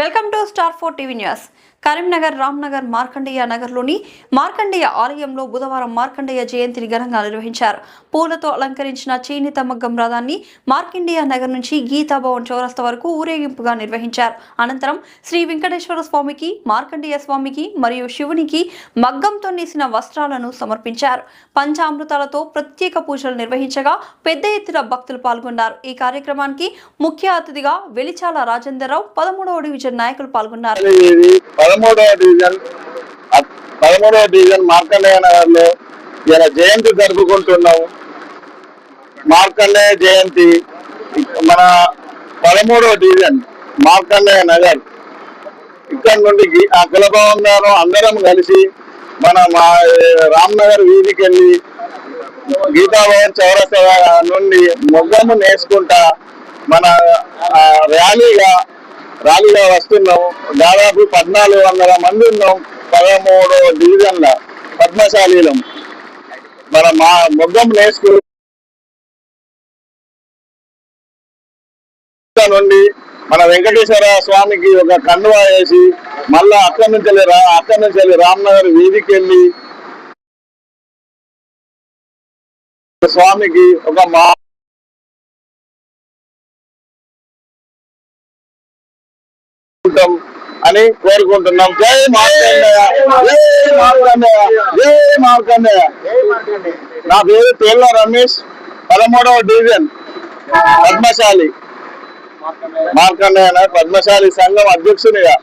Welcome to Star Four TV news. Karimnagar Ramnagar Markandeya నగర్లోని మార్కండేయ ఆలయంలో బుధవారం మార్కండేయ జయంతిని ఘనంగా నిర్వహించారు. పూలతో అలంకరించిన చేనేత మగ్గం రథాన్ని మార్కండేయ నగర్ నుంచి గీతాభవన్ చౌరస్త వరకు ఊరేగింపుగా నిర్వహించారు. అనంతరం శ్రీ వెంకటేశ్వర స్వామికి మార్కండేయ స్వామికి మరియు శివునికి మగ్గంతో నేసిన వస్త్రాలను సమర్పించారు. పంచామృతాలతో ప్రత్యేక పూజలు నిర్వహించగా పెద్ద ఎత్తున భక్తులు పాల్గొన్నారు. ఈ కార్యక్రమానికి ముఖ్య అతిథిగా వెలిచాల రాజేందర్రావు పదమూడవ డివిజన్ నాయకులు పాల్గొన్నారు. ఇది పదమూడవ డివిజన్ పదమూడవ డివిజన్ మార్కండేయ నగర్లో ఇలా జయంతి జరుపుకుంటున్నాము. మార్కండేయ జయంతి మన పదమూడవ డివిజన్ మార్కండేయ నగర్. ఇక్కడ నుండి గి- ఆ కులభవన్ గారు అందరం కలిసి మన మా రామ్నగర్ వీధికి వెళ్ళి గీతాభవన్ చౌరస్తా నుండి మొగ్గము నేర్చుకుంటా మన ర్యాలీగా ర్యాలీగా వస్తున్నాం. దాదాపు పద్నాలుగు వందల మంది ఉన్నాం. పదమూడు డివిజన్ల పద్మశాలీలం. మన మా మొగ్గం నేర్చుకు నుండి మన వెంకటేశ్వర స్వామికి ఒక కండువా వేసి మళ్ళా అక్కడి నుంచి వెళ్ళి రా అక్కడి నుంచి వెళ్ళి రామ్నగర్ వీధికి వెళ్ళి స్వామికి ఒక మా ఉంటాం అని కోరుకుంటున్నాం. జై మార్కండేయ. జై మార్కండేయ. జై మార్కండేయ. నా పేరు పేర్ల రమేష్. పదమూడవ డివిజన్. పద్మశాలి. మార్కండేయ పద్మశాలి సంఘం అధ్యక్షునిగా.